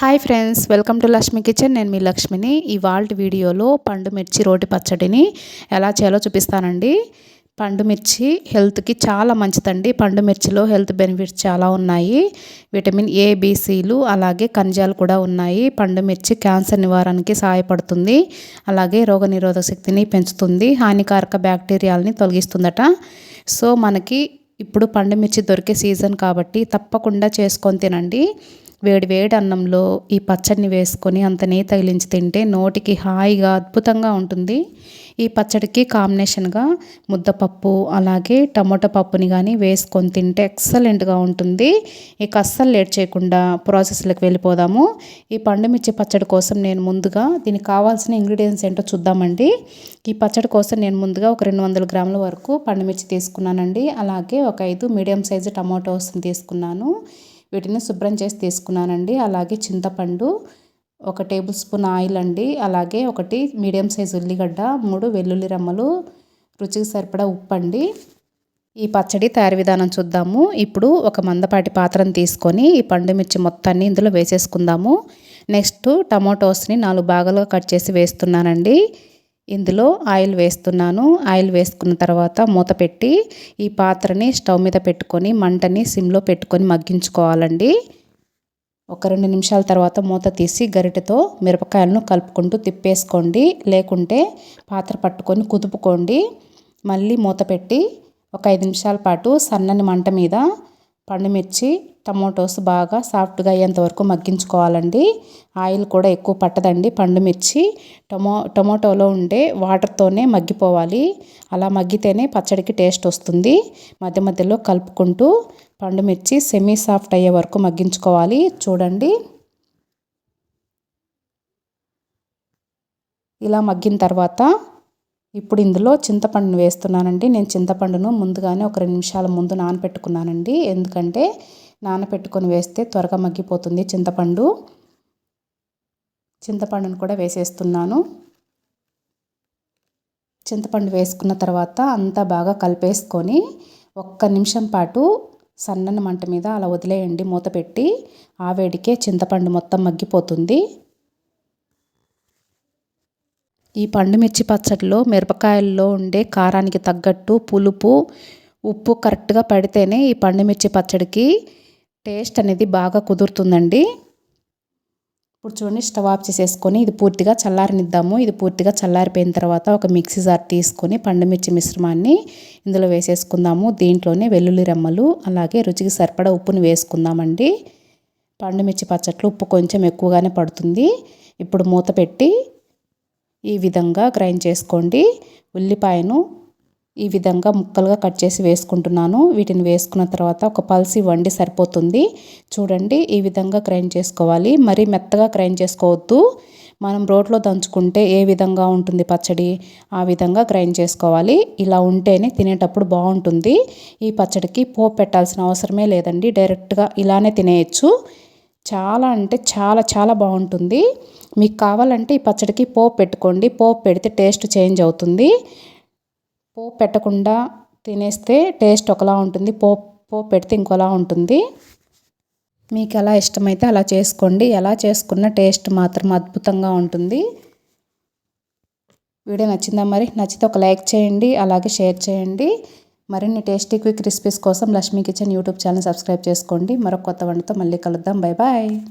Hi friends welcome to Lakshmi Kitchen. నేను మీ లక్ష్మిని. ఇవాళ వీడియోలో పండు మిర్చి రోటి పచ్చడిని ఎలా చేయాలో చూపిస్తానండి. పండు మిర్చి హెల్త్కి చాలా మంచిదండి. పండు మిర్చిలో హెల్త్ బెనిఫిట్స్ చాలా ఉన్నాయి. విటమిన్ ఏ బీసీలు అలాగే ఖనిజాలు కూడా ఉన్నాయి. పండు మిర్చి క్యాన్సర్ నివారణకి సహాయపడుతుంది. అలాగే రోగనిరోధక శక్తిని పెంచుతుంది. హానికారక బ్యాక్టీరియాలని తొలగిస్తుందట. సో మనకి ఇప్పుడు పండు మిర్చి దొరికే సీజన్ కాబట్టి తప్పకుండా చేసుకొని తినండి. వేడి వేడి అన్నంలో ఈ పచ్చడిని వేసుకొని అంత నెయ్యి తగిలించి తింటే నోటికి హాయిగా అద్భుతంగా ఉంటుంది. ఈ పచ్చడికి కాంబినేషన్గా ముద్దపప్పు అలాగే టమోటా పప్పుని కానీ వేసుకొని తింటే ఎక్సలెంట్గా ఉంటుంది. ఇక అస్సలు లేట్ చేయకుండా ప్రాసెస్లోకి వెళ్ళిపోదాము. ఈ పండుమిర్చి పచ్చడి కోసం నేను ముందుగా దీనికి కావాల్సిన ఇంగ్రీడియంట్స్ ఏంటో చూద్దామండి. ఈ పచ్చడి కోసం నేను ముందుగా ఒక రెండు వందల గ్రాముల వరకు పండుమిర్చి తీసుకున్నానండి. అలాగే ఒక ఐదు మీడియం సైజు టమాటోస్ని తీసుకున్నాను. వీటిని శుభ్రం చేసి తీసుకున్నానండి. అలాగే చింతపండు ఒక టేబుల్ స్పూన్ ఆయిల్ అండి. అలాగే ఒకటి మీడియం సైజ్ ఉల్లిగడ్డ మూడు వెల్లుల్లి రమ్మలు రుచికి సరిపడా ఉప్పు అండి ఈ పచ్చడి తయారు విధానం చూద్దాము. ఇప్పుడు ఒక మందపాటి పాత్రను తీసుకొని ఈ పండు మిర్చి మొత్తాన్ని ఇందులో వేసేసుకుందాము. నెక్స్ట్ టమాటోస్ని నాలుగు భాగాలుగా కట్ చేసి వేస్తున్నానండి. ఇందులో ఆయిల్ వేస్తున్నాను. ఆయిల్ వేసుకున్న తర్వాత మూత పెట్టి ఈ పాత్రని స్టవ్ మీద పెట్టుకొని మంటని సిమ్లో పెట్టుకొని మగ్గించుకోవాలండి. ఒక రెండు నిమిషాల తర్వాత మూత తీసి గరిటెతో మిరపకాయలను కలుపుకుంటూ తిప్పేసుకోండి. లేకుంటే పాత్ర పట్టుకొని కుదుపుకోండి. మళ్ళీ మూత పెట్టి ఒక ఐదు నిమిషాల పాటు సన్నని మంట మీద పండుమిర్చి టమోటోస్ బాగా సాఫ్ట్గా అయ్యేంతవరకు మగ్గించుకోవాలండి. ఆయిల్ కూడా ఎక్కువ పట్టదండి. పండుమిర్చి టమో టమోటోలో ఉండే వాటర్తోనే మగ్గిపోవాలి. అలా మగ్గితేనే పచ్చడికి టేస్ట్ వస్తుంది. మధ్య మధ్యలో కలుపుకుంటూ పండుమిర్చి సెమీ సాఫ్ట్ అయ్యే వరకు మగ్గించుకోవాలి. చూడండి. ఇలా మగ్గిన తర్వాత ఇప్పుడు ఇందులో చింతపండును వేస్తున్నానండి. నేను చింతపండును ముందుగానే ఒక రెండు నిమిషాల ముందు నానపెట్టుకున్నానండి ఎందుకంటే నానపెట్టుకొని వేస్తే త్వరగా మగ్గిపోతుంది చింతపండు. చింతపండును కూడా వేసేస్తున్నాను. చింతపండు వేసుకున్న తర్వాత అంతా బాగా కలిపేసుకొని ఒక్క నిమిషం పాటు సన్నని మంట మీద అలా వదిలేయండి మూత పెట్టి. ఆవేడికే చింతపండు మొత్తం మగ్గిపోతుంది. ఈ పండు మిర్చి పచ్చడిలో మిరపకాయల్లో ఉండే కారానికి తగ్గట్టు పులుపు ఉప్పు కరెక్ట్గా పడితేనే ఈ పండుమిర్చి పచ్చడికి టేస్ట్ అనేది బాగా కుదురుతుందండి. ఇప్పుడు చూడండి స్టవ్ ఆఫ్ చేసేసుకొని ఇది పూర్తిగా చల్లారనిద్దాము. ఇది పూర్తిగా చల్లారిపోయిన తర్వాత ఒక మిక్సీ జార్ తీసుకొని పండుమిర్చి మిశ్రమాన్ని ఇందులో వేసేసుకుందాము. దీంట్లోనే వెల్లుల్లి రెమ్మలు అలాగే రుచికి సరిపడా ఉప్పుని వేసుకుందామండి. పండుమిర్చి పచ్చట్లు ఉప్పు కొంచెం ఎక్కువగానే పడుతుంది. ఇప్పుడు మూత పెట్టి ఈ విధంగా గ్రైండ్ చేసుకోండి. ఉల్లిపాయను ఈ విధంగా ముక్కలుగా కట్ చేసి వేసుకుంటున్నాను. వీటిని వేసుకున్న తర్వాత ఒక పల్సీ వండి సరిపోతుంది. చూడండి ఈ విధంగా గ్రైండ్ చేసుకోవాలి. మరీ మెత్తగా గ్రైండ్ చేసుకోవద్దు. మనం రోట్లో దంచుకుంటే ఏ విధంగా ఉంటుంది పచ్చడి? ఆ విధంగా గ్రైండ్ చేసుకోవాలి. ఇలా ఉంటేనే తినేటప్పుడు బాగుంటుంది. ఈ పచ్చడికి పోపు పెట్టాల్సిన అవసరమే లేదండి. డైరెక్ట్గా ఇలానే తినేయచ్చు. చాలా అంటే చాలా చాలా బాగుంటుంది. మీకు కావాలంటే ఈ పచ్చడికి పోపు పెట్టుకోండి. పోపు పెడితే టేస్ట్ చేంజ్ అవుతుంది. పోపు పెట్టకుండా తినేస్తే టేస్ట్ ఒకలా ఉంటుంది. పోపు పోపు పెడితే ఇంకోలా ఉంటుంది. మీకు ఎలా ఇష్టమైతే అలా చేసుకోండి. ఎలా చేసుకున్న టేస్ట్ మాత్రం అద్భుతంగా ఉంటుంది. వీడియో నచ్చిందా మరి? నచ్చితే ఒక లైక్ చేయండి. అలాగే షేర్ చేయండి. మరిన్ని టేస్టీ క్విక్ రెసిపీస్ కోసం Lakshmi Kitchen YouTube channel subscribe చేసుకోండి. మరొక కొత్త వంటతో మళ్ళీ కలుద్దాం. Bye bye.